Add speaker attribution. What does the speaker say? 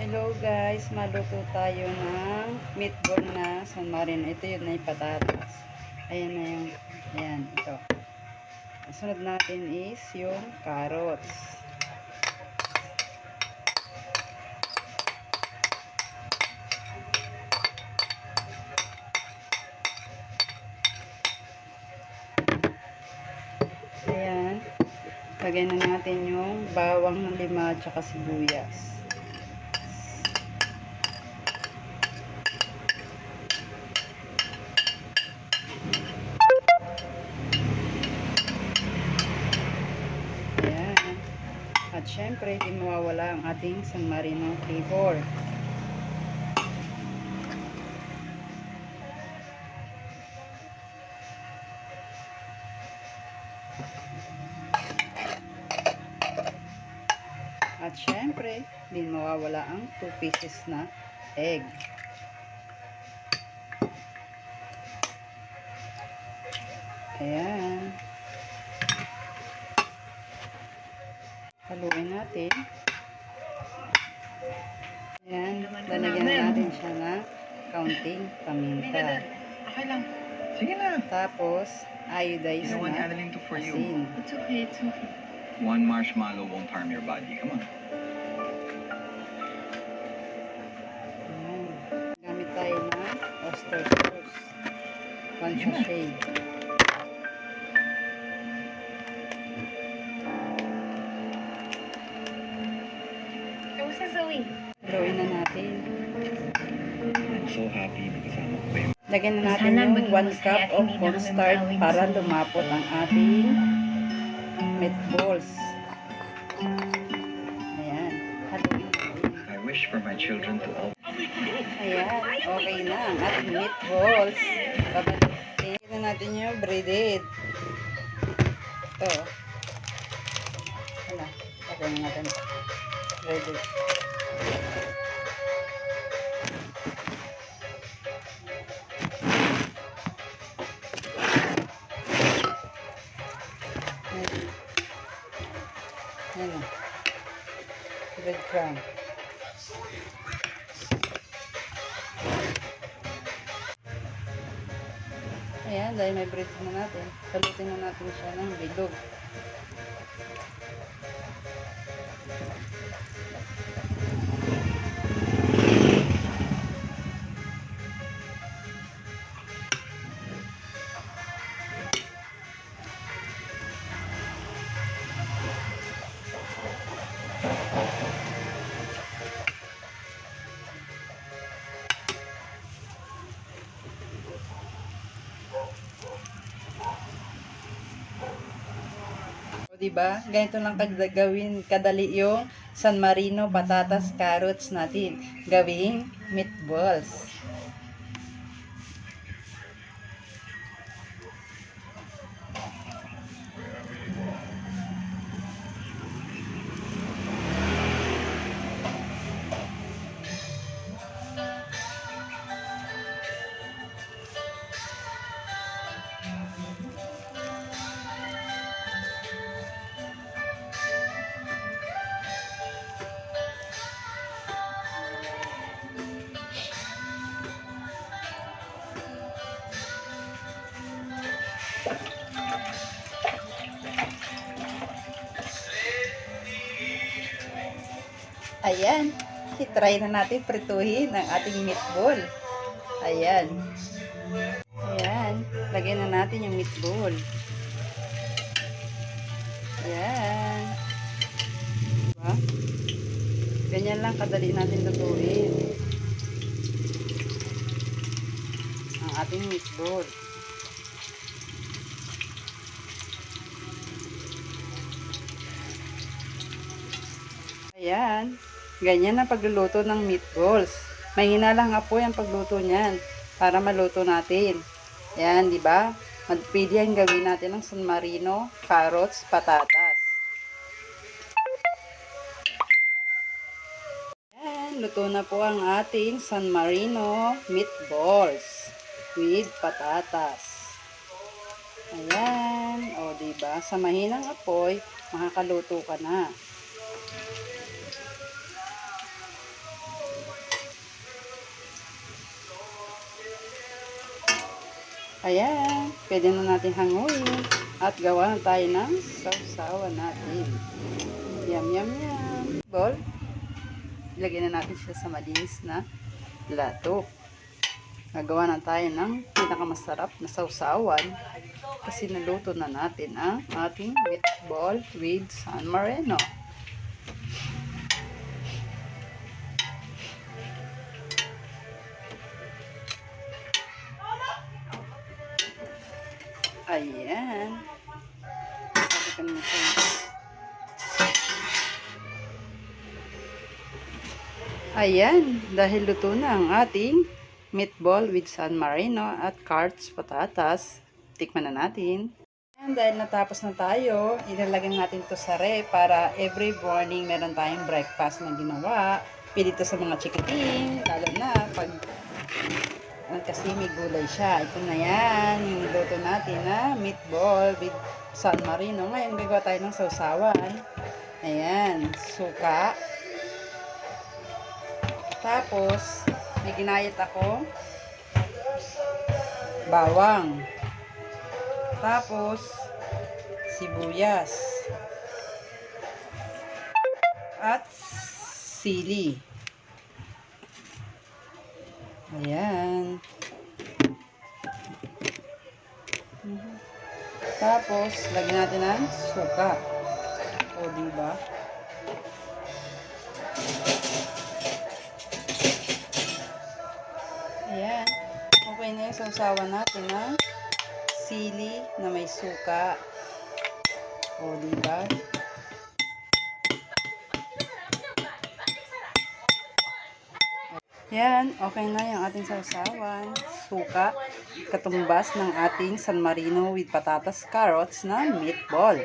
Speaker 1: Hello guys, maluto tayo ng meatball na San Marino. Ito yun na yung patatas. Ayan na yung, ayan, ito. Sunod natin is yung carrots. Ayan. Lagay na natin yung bawang ng lima at sibuyas. At syempre, di mawawala ang ating San Marino flavor. At syempre, di mawawala ang 2 pieces na egg. Ayan. Haluin natin. Ayan. Lalagyan na natin siya ng kaunting paminta.
Speaker 2: Okay lang. Sige na.
Speaker 1: Tapos, iodized
Speaker 2: what
Speaker 1: na asin.
Speaker 3: It's okay, it's okay.
Speaker 2: One marshmallow won't harm your body. Come on.
Speaker 1: Ayan. Gamit tayo ng oyster sauce. One sachet.
Speaker 3: Zoe?
Speaker 1: Haluin na natin.
Speaker 2: I'm so happy because I'm a babe.
Speaker 1: Lagyan na natin
Speaker 3: Sana
Speaker 1: yung
Speaker 3: maging
Speaker 1: 1
Speaker 3: masaya
Speaker 1: cup of cornstarch para lumapot ang ating meatballs. Ayan. Haluin.
Speaker 2: I wish for my children to all
Speaker 1: Ayan. Okay na ang ating meatballs. Babalikin na natin yung breaded. Ito. Ano? Lagyan na natin. Breaded. Breadcrumb. Ayan, dahil may bread na natin, salutin na natin siya ng bilog. O, diba? Ganito lang kad- gawin kadali yung San Marino patatas carrots natin. Gawing meatballs. Ayan. I-try na natin prituhin ang ating meatball. Ayan. Ayan. Lagyan na natin yung meatball. Ayan. Diba? Ganyan lang kadali natin lutuin. Ang ating meatball. Ayan. Ganyan ang pagluluto ng meatballs. Mahina lang apoy ang pagluto niyan para maluto natin. Ayan, di ba? Pwede yan gawin natin ng San Marino, carrots, patatas. Ayan, luto na po ang ating San Marino meatballs with patatas. Ayan, o di ba? Sa mahinang apoy, makakaluto ka na. Ayan, pwede na natin hanguin. At gawa na tayo ng sausawan natin. Yum, yum, yum. Bol, ilagay na natin siya sa malinis na plato. Nagawa na tayo ng pinakamasarap na sausawan kasi naluto na natin ang ating meatball with San Marino. Ayan. Sabitan mo siya. Ayan, dahil luto na ang ating meatball with San Marino at carrots patatas. Tikman na natin. And dahil natapos na tayo, ilalagay natin to sa ref para every morning meron tayong breakfast na ginawa. Pili to sa mga chikiting, lalo na pag kasi may gulay siya. Ito na yan, niluto natin na meatball with San Marino. Ngayon, gagawa tayo ng sausawan. Ayan, suka. Tapos, may ginayat ako. Bawang. Tapos, sibuyas. At sili. Ayan. Tapos, lagyan natin ng suka. O, diba? Ayan. Okay na yung sausawan natin ng sili na may suka. O, diba? Yan, okay na yung ating sausawan. Suka, katumbas ng ating San Marino with patatas, carrots na meatball.